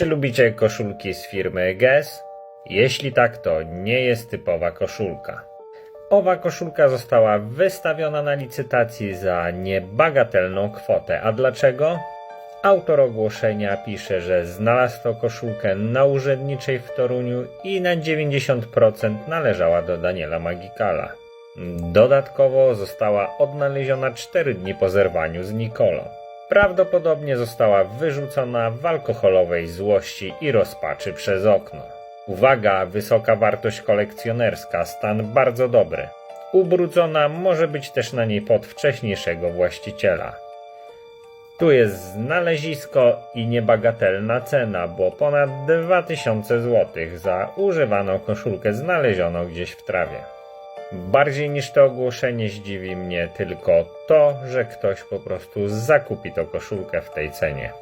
Czy lubicie koszulki z firmy Guess? Jeśli tak, to nie jest typowa koszulka. Owa koszulka została wystawiona na licytacji za niebagatelną kwotę. A dlaczego? Autor ogłoszenia pisze, że znalazł to koszulkę na urzędniczej w Toruniu i na 90% należała do Daniela Magikala. Dodatkowo została odnaleziona 4 dni po zerwaniu z Nikolą. Prawdopodobnie została wyrzucona w alkoholowej złości i rozpaczy przez okno. Uwaga, wysoka wartość kolekcjonerska, stan bardzo dobry. Ubrudzona może być też na niej pod wcześniejszego właściciela. Tu jest znalezisko i niebagatelna cena, bo ponad 2000 zł za używaną koszulkę znaleziono gdzieś w trawie. Bardziej niż to ogłoszenie zdziwi mnie tylko to, że ktoś po prostu zakupi tą koszulkę w tej cenie.